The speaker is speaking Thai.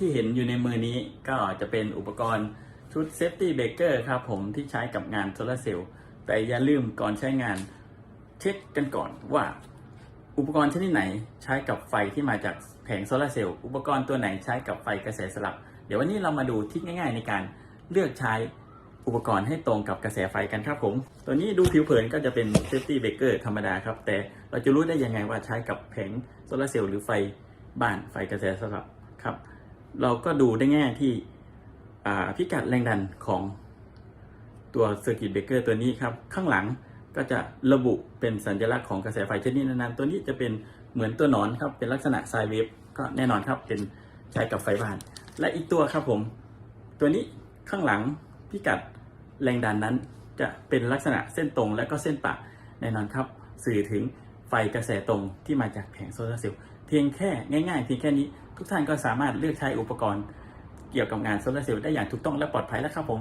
ที่เห็นอยู่ในมือนี้ก็จะเป็นอุปกรณ์ชุด Safety Breaker ครับผมที่ใช้กับงานโซลาร์เซลล์แต่อย่าลืมก่อนใช้งานเช็คกันก่อนว่า อุปกรณ์ชนิดไหนใช้กับไฟที่มาจากแผงโซลาร์เซลล์อุปกรณ์ตัวไหนใช้กับไฟกระแสสลับ เดี๋ยววันนี้เรามาดูทริคง่ายๆ ในการเลือกใช้อุปกรณ์ให้ตรงกับกระแสไฟกันครับผม ตัวนี้ดูผิวเผินก็จะเป็น Safety Breaker ธรรมดาครับ แต่เราจะรู้ได้ยังไงว่าใช้กับแผงโซลาร์เซลล์หรือไฟบ้านไฟกระแสสลับครับ เราก็ดูได้ง่ายที่พิกัดแรงดันของตัว Circuit Breaker ตัวนี้ครับ ข้างหลังก็จะระบุเป็นสัญลักษณ์ของกระแสไฟชนิดนั้นๆตัวนี้จะเป็นเหมือนตัวหนอนครับ เป็นลักษณะไซเวฟก็แน่นอนครับเป็นใช้กับไฟบ้าน และอีกตัวครับผม ตัวนี้ข้างหลังพิกัดแรงดันนั้น จะเป็นลักษณะเส้นตรงและก็เส้นปะแน่นอนครับ สื่อถึงไฟกระแสตรงที่มาจากแผงโซลาร์เซลล์เพียงแค่ง่าย ๆ เพียงแค่นี้ ทุกท่านก็สามารถเลือกใช้อุปกรณ์เกี่ยวกับงานโซลาร์เซลล์ได้อย่างถูกต้องและปลอดภัยแล้วครับผม